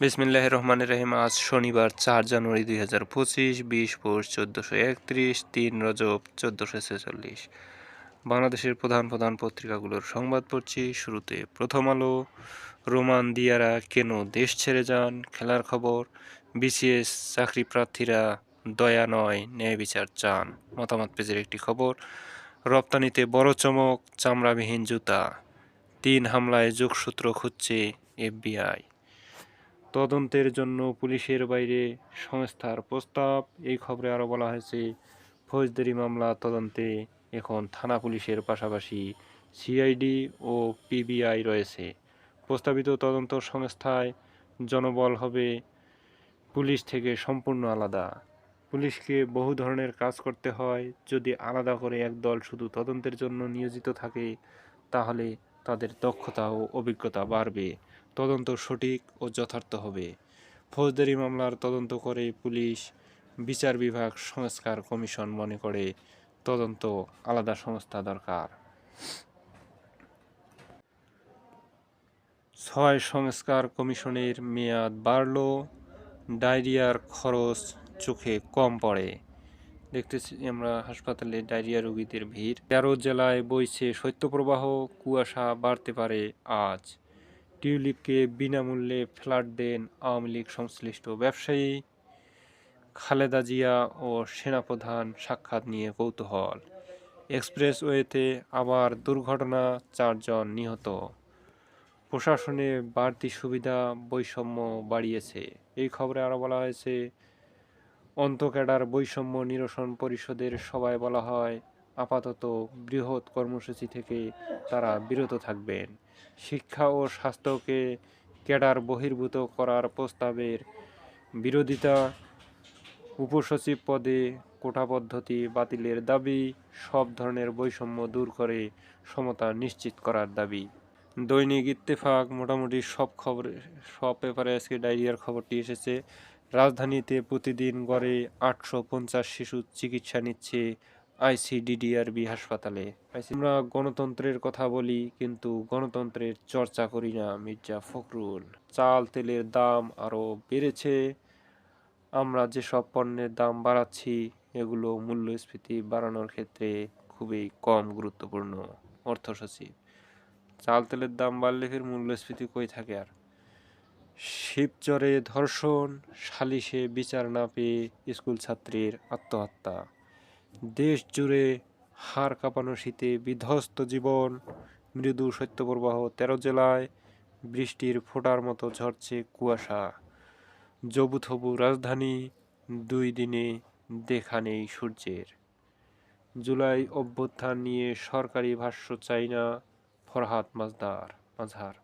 বিসমিল্লাহ রহমান রহিম, আজ শনিবার চার জানুয়ারি দুই হাজার পঁচিশ, বিশ পৌষ চোদ্দোশো একত্রিশ, তিন রজব চোদ্দোশো ছেচল্লিশ। বাংলাদেশের প্রধান প্রধান পত্রিকাগুলোর সংবাদ পড়ছি। শুরুতে প্রথম আলো, রোমান দিয়ারা কেন দেশ ছেড়ে যান, খেলার খবর, বিসিএস চাকরি প্রার্থীরা দয়া নয়, ন্যায় বিচার চান। মতামত পেজের একটি খবর, রপ্তানিতে বড় চমক, চামড়াবিহীন জুতা, তিন হামলায় যোগসূত্র খুঁজছে এফবিআই। তদন্তের জন্য পুলিশের বাইরে সংস্থার প্রস্তাব। এই খবরে আরও বলা হয়েছে, ফৌজদারি মামলা তদন্তে এখন থানা পুলিশের পাশাপাশি সিআইডি ও পিবিআই রয়েছে। প্রস্তাবিত তদন্ত সংস্থায় জনবল হবে পুলিশ থেকে সম্পূর্ণ আলাদা। পুলিশকে বহু ধরনের কাজ করতে হয়। যদি আলাদা করে একদল শুধু তদন্তের জন্য নিয়োজিত থাকে, তাহলে তাদের দক্ষতা ও অভিজ্ঞতা বাড়বে। তদন্ত সঠিক ও যথার্থ হবে। ফৌজদারি মামলার তদন্ত করে পুলিশ, বিচার বিভাগ, সংস্কার কমিশন মনে করে তদন্ত আলাদা সংস্থা দরকার। ছয় সংস্কার কমিশনের মেয়াদ বাড়ল, ডায়রিয়ার খরচ চোখে কম পড়ে। দেখতেছি আমরা হাসপাতালে ডায়রিয়া রোগীদের ভিড়। তেরো জেলায় বইছে শৈত্যপ্রবাহ, কুয়াশা বাড়তে পারে আজ। টিউলিপকে বিনামূল্যে ফ্ল্যাট দেন আওয়ামী লীগ সংশ্লিষ্ট ব্যবসায়ী খালেদা জিয়া ও সেনাপ্রধান সাক্ষাৎ নিয়ে কৌতূহল। এক্সপ্রেসওয়েতে আবার দুর্ঘটনা, চারজন নিহত। প্রশাসনে বাড়তি সুবিধা, বৈষম্য বাড়িয়েছে। এই খবরে আরও বলা হয়েছে, অন্তঃক্যাডার বৈষম্য নিরসন পরিষদের সভায় বলা হয় আপাতত বৃহৎ কর্মসূচি থেকে তারা বিরত থাকবেন। শিক্ষা ও স্বাস্থ্যকে ক্যাডার বহির্ভূত করার প্রস্তাবের বিরোধিতা, উপসচিব পদে কোটা পদ্ধতি বাতিলের দাবি, সব ধরনের বৈষম্য দূর করে সমতা নিশ্চিত করার দাবি। দৈনিক ইত্তেফাক, মোটামুটি সব খবরে, সব পেপারে আজকে ডায়রিয়ার খবরটি এসেছে। রাজধানীতে প্রতিদিন গড়ে আটশো পঞ্চাশ শিশু চিকিৎসা নিচ্ছে আইসিডিডিআরবি হাসপাতালে। আমরা গণতন্ত্রের কথা বলি, কিন্তু গণতন্ত্রের চর্চা করি না, মির্জা ফখরুল। চাল তেলের দাম আরও বেড়েছে। আমরা যেসব পণ্যের দাম বাড়াচ্ছি, এগুলো মূল্যস্ফীতি বাড়ানোর ক্ষেত্রে খুবই কম গুরুত্বপূর্ণ অর্থ সচিব চাল তেলের দাম বাড়লে ফের মূল্যস্ফীতি কই থাকে আর? শিবচরে ধর্ষণ, সালিশে বিচার না পেয়ে স্কুল ছাত্রীর আত্মহত্যা। দেশ জুড়ে হাড় কাঁপানো শীতে বিধ্বস্ত জীবন। মৃদু শৈত্যপ্রবাহ তেরো জেলায় বৃষ্টির ফোঁটার মতো ঝরছে কুয়াশা। জবুথবু রাজধানী, দুই দিনে দেখা নেই সূর্যের। জুলাই অভ্যুত্থান নিয়ে সরকারি ভাষ্য চাই না ফরহাদ মাজদার মাঝার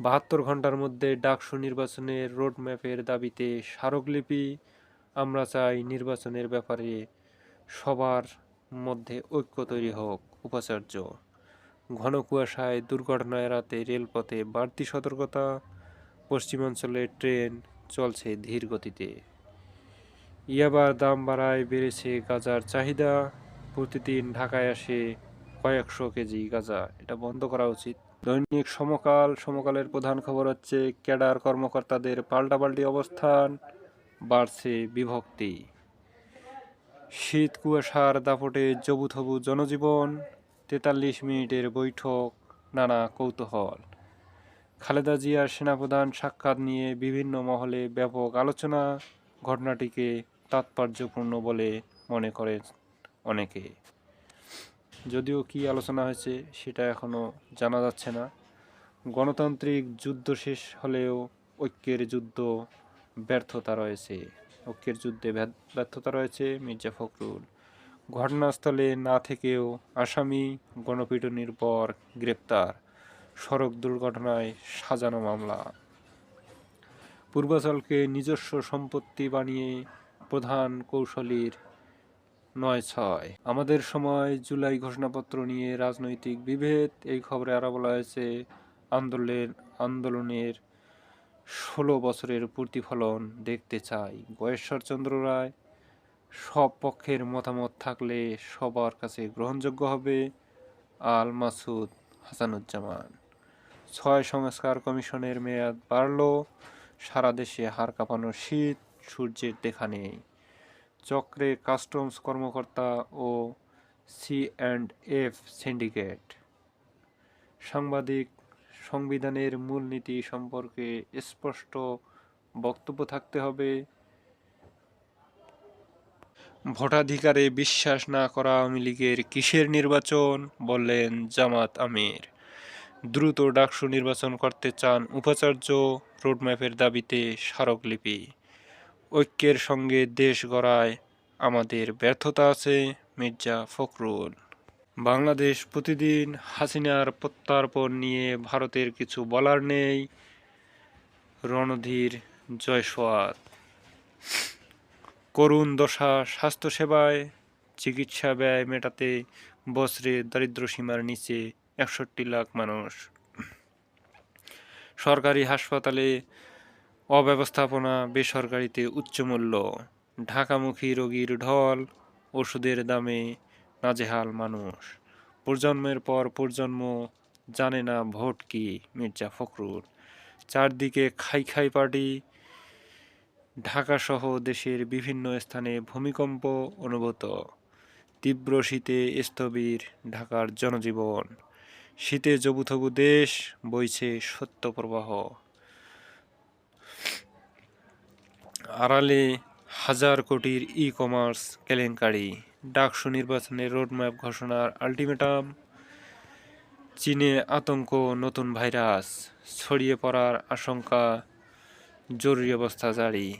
বাহাত্তর ঘণ্টার মধ্যে ডাকসু নির্বাচনের রোডম্যাপের দাবিতে স্মারকলিপি আমরা চাই নির্বাচনের ব্যাপারে সবার মধ্যে ঐক্য তৈরি হোক, উপাচার্য। ঘন কুয়াশায় দুর্ঘটনা এড়াতে রেলপথে বাড়তি সতর্কতা, পশ্চিমাঞ্চলে ট্রেন চলছে ধীর গতিতে। ইয়াবার দাম বাড়ায় বেড়েছে গাজার চাহিদা, প্রতিদিন ঢাকায় আসে কয়েকশো কেজি গাজা। এটা বন্ধ করা উচিত। দৈনিক সমকাল, সমকালের প্রধান খবর হচ্ছে, ক্যাডার কর্মকর্তাদের পাল্টাপাল্টি অবস্থান বাড়ছে বিভক্তি। শীত, কুয়াশার দাপটে জবুথবু জনজীবন, তেতাল্লিশ মিনিটের বৈঠক, নানা কৌতূহল। খালেদা জিয়ার সেনাপ্রধান সাক্ষাৎ নিয়ে বিভিন্ন মহলে ব্যাপক আলোচনা, ঘটনাটিকে তাৎপর্যপূর্ণ বলে মনে করেন অনেকে। যদিও কি আলোচনা হয়েছে সেটা এখনও জানা যাচ্ছে না। গণতান্ত্রিক যুদ্ধ শেষ হলেও ঐক্যের যুদ্ধ ব্যর্থতা রয়েছে। ঐক্যের যুদ্ধে ব্যর্থতা রয়েছে মির্জা ফখরুল। ঘটনাস্থলে না থেকেও আসামি গণপিটুনির পর গ্রেপ্তার। সড়ক দুর্ঘটনায় সাজানো মামলা। পূর্বাচলকে নিজস্ব সম্পত্তি বানিয়ে প্রধান কৌশলীর নয় ছয়। আমাদের সময় জুলাই ঘোষণাপত্র নিয়ে রাজনৈতিক বিভেদ, এই খবরে আরও বলা হয়েছে আন্দোলনের আন্দোলনের ষোলো বছরের প্রতিফলন দেখতে চাই। গয়েশ্বরচন্দ্র রায়, সব পক্ষের মতামত থাকলে সবার কাছে গ্রহণযোগ্য হবে আল মাসুদ হাসানুজ্জামান। ছয় সংস্কার কমিশনের মেয়াদ বাড়ল, সারা দেশে হাড় কাঁপানো শীত, সূর্যের দেখা নেই। চক্রে কাস্টমস কর্মকর্তা ও সি অ্যান্ড এফ সিন্ডিকেট। সাংবাদিক সংবিধানের মূলনীতি সম্পর্কে স্পষ্ট বক্তব্য থাকতে হবে। ভোটাধিকারে বিশ্বাস না করা আওয়ামী লীগের কিসের নির্বাচন? বললেন জামাত আমির। দ্রুত ডাকসু নির্বাচন করতে চান উপাচার্য রোডম্যাপের দাবিতে স্মারকলিপি। ঐক্যের সঙ্গে দেশ গড়ায় আমাদের ব্যর্থতা আছে মির্জা ফখরুল। বাংলাদেশ প্রতিদিন হাসিনার প্রত্যার্পণ নিয়ে ভারতের কিছু বলার নেই। রণধীর জয়সওয়াত করুণ দশা স্বাস্থ্যসেবায় চিকিৎসা ব্যয় মেটাতে বছরে দারিদ্র্যসীমার নিচে একষট্টি লাখ মানুষ। সরকারি হাসপাতালে অব্যবস্থাপনা বেসরকারিতে উচ্চমূল্য। ঢাকামুখী রোগীর ঢল, ওষুধের দামে নাজেহাল মানুষ। প্রজন্মের পর প্রজন্ম জানে না ভোট কি মির্জা ফখরুল। চারদিকে খাই খাই পার্টি। ঢাকাসহ দেশের বিভিন্ন স্থানে ভূমিকম্প অনুভূত। তীব্র শীতে স্থবির ঢাকার জনজীবন। শীতে জবুথবু দেশ বইছে সত্য প্রবাহ। আড়ালে হাজার কোটির ই কমার্স কেলেঙ্কারি। ডাকসু নির্বাচনের রোডম্যাপ ঘোষণার আলটিমেটাম। চীনে আতঙ্ক, নতুন ভাইরাস, ছড়িয়ে পড়ার আশঙ্কা, জরুরি অবস্থা জারি।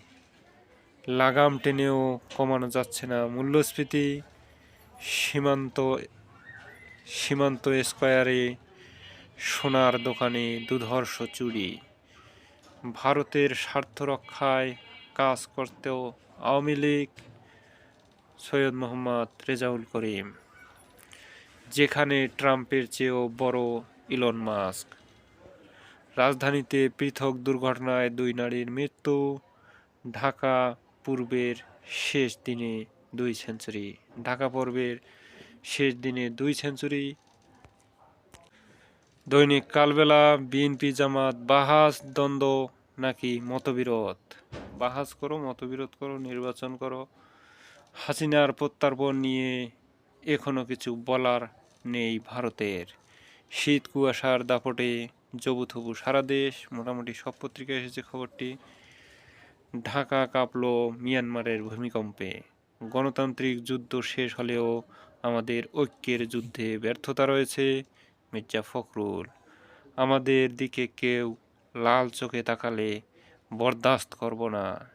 লাগাম টেনেও কমানো যাচ্ছে না মূল্যস্ফীতি। সীমান্ত সীমান্ত স্কোয়ারে সোনার দোকানে দুধর্ষ চুরি। ভারতের স্বার্থ রক্ষায় কাজ করতেও আওয়ামী লীগ সৈয়দ মোহাম্মদ রেজাউল করিম, যেখানে ট্রাম্পের চেয়েও বড় ইলন মাস্ক। রাজধানীতে পৃথক দুর্ঘটনায় দুই নারীর মৃত্যু, ঢাকা পূর্বের শেষ দিনে দুই সেঞ্চুরি, ঢাকা পর্বের শেষ দিনে দুই সেঞ্চুরি। দৈনিক কালবেলা, বিএনপি জামাত বাহাস, দ্বন্দ্ব নাকি মতবিরোধ? বাহাস করো, মতবিরোধ করো, নির্বাচন করো। হাসিনার প্রত্যার্পণ নিয়ে এখনও কিছু বলার নেই ভারতের। শীত, কুয়াশার দাপটে জবুথবু সারা দেশ। মোটামুটি সব পত্রিকায় এসেছে খবরটি। ঢাকা কাঁপল মিয়ানমারের ভূমিকম্পে। গণতান্ত্রিক যুদ্ধ শেষ হলেও আমাদের ঐক্যের যুদ্ধে ব্যর্থতা রয়েছে মির্জা ফখরুল। আমাদের দিকে কেউ লাল চোখে তাকালে বরদাস্ত করব না।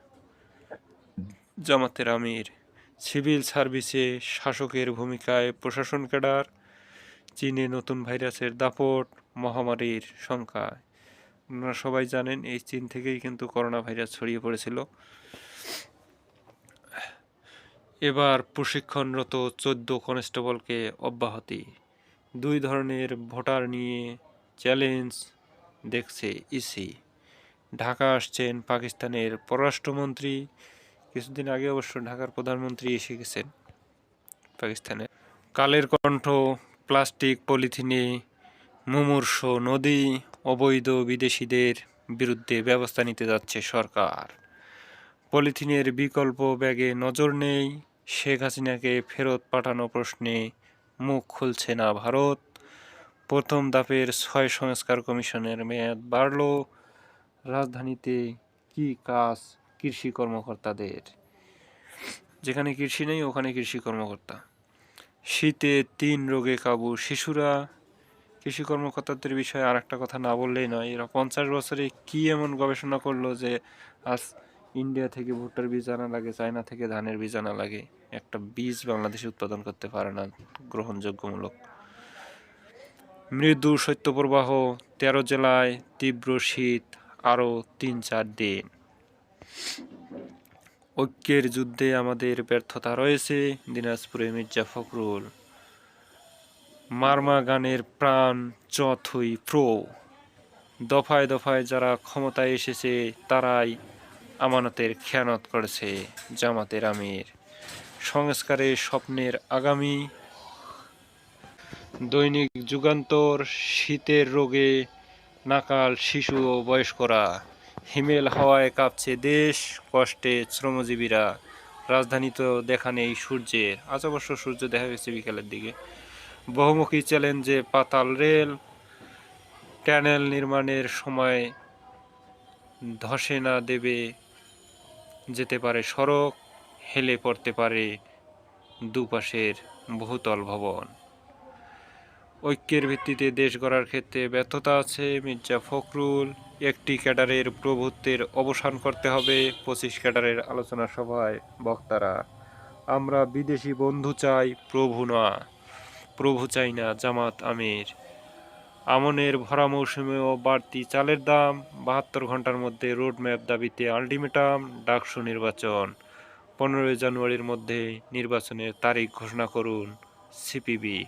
জামাতের আমির সিভিল সার্ভিসে শাসকের ভূমিকায় প্রশাসন ক্যাডার, চীনে নতুন ভাইরাসের দাপট, মহামারীর সংখ্যা আপনারা সবাই জানেন, এই চীন থেকেই কিন্তু করোনা ভাইরাস ছড়িয়ে পড়েছিল। এবার প্রশিক্ষণরত চোদ্দ কনস্টেবলকে অব্যাহতি। দুই ধরনের ভোটার নিয়ে চ্যালেঞ্জ দেখছে ইসি। ঢাকা আসছেন পাকিস্তানের পররাষ্ট্রমন্ত্রী কিছুদিন আগে অবশ্য ঢাকার প্রধানমন্ত্রী এসে গেছেন পাকিস্তানে। কালের কণ্ঠ, প্লাস্টিক, পলিথিনে, মুমূর্ষ, নদী, অবৈধ বিদেশিদের বিরুদ্ধে ব্যবস্থা নিতে যাচ্ছে সরকার। পলিথিনের বিকল্প ব্যাগে নজর নেই, শেখ হাসিনাকে ফেরত পাঠানো প্রশ্নে মুখ খুলছে না ভারত। প্রথম ধাপের ছয় সংস্কার কমিশনের মেয়াদ বাড়ল। রাজধানীতে কি কাজ কৃষি কর্মকর্তাদের। যেখানে কৃষি নেই, ওখানে কৃষি কর্মকর্তা। শীতে তিন রোগে কাবু। শিশুরা কৃষি কর্মকর্তাদের বিষয়ে আর একটা কথা না বললেই নয়। এরা পঞ্চাশ বছরে কি এমন গবেষণা করল যে, আজ ইন্ডিয়া থেকে ভুট্টার বীজ আনা লাগে, চায়না থেকে ধানের বীজ আনা লাগে। একটা বীজ বাংলাদেশে উৎপাদন করতে পারে না, গ্রহণযোগ্যমূলক। মৃদু শৈত্যপ্রবাহ, তেরো জেলায় তীব্র শীত, আরও তিন চার দিন। ঐক্যের যুদ্ধে আমাদের ব্যর্থতা রয়েছে, দিনাজপুরে মির্জা ফখরুল। মারমা গানের প্রাণ চথুই প্রো। দফায় দফায় যারা ক্ষমতায় এসেছে, তারাই আমানতের খেয়ানত করেছে, জামাতের আমির। সংস্কারের স্বপ্নের আগামী। দৈনিক যুগান্তর, শীতের রোগে নাকাল শিশু ও বয়স্করা। হিমেল হাওয়ায় কাঁপছে দেশ, কষ্টে শ্রমজীবীরা। রাজধানী তো দেখা নেই সূর্যের আজ অবশ্য সূর্য দেখা গেছে বিকালের দিকে। বহুমুখী চ্যালেঞ্জে পাতাল রেল ট্যানেল নির্মাণের সময় ধসে না দেবে যেতে পারে সড়ক, হেলে পড়তে পারে দুপাশের বহুতল ভবন। ঐক্যের ভিত্তিতে দেশ গড়ার ক্ষেত্রে ব্যর্থতা আছে মির্জা ফখরুল। একটি ক্যাডারের প্রভুত্বের অবসান করতে হবে পঁচিশ ক্যাডারের আলোচনা সভায়, বক্তারা। আমরা বিদেশি বন্ধু চাই, প্রভু না, প্রভু চাই না জামাত আমির। আমনের ভরা মৌসুমেও বাড়তি চালের দাম, বাহাত্তর ঘণ্টার মধ্যে রোডম্যাপ দাবিতে আলটিমেটাম ডাকসু নির্বাচন। পনেরোই জানুয়ারির মধ্যে নির্বাচনের তারিখ ঘোষণা করুন সিপিবি।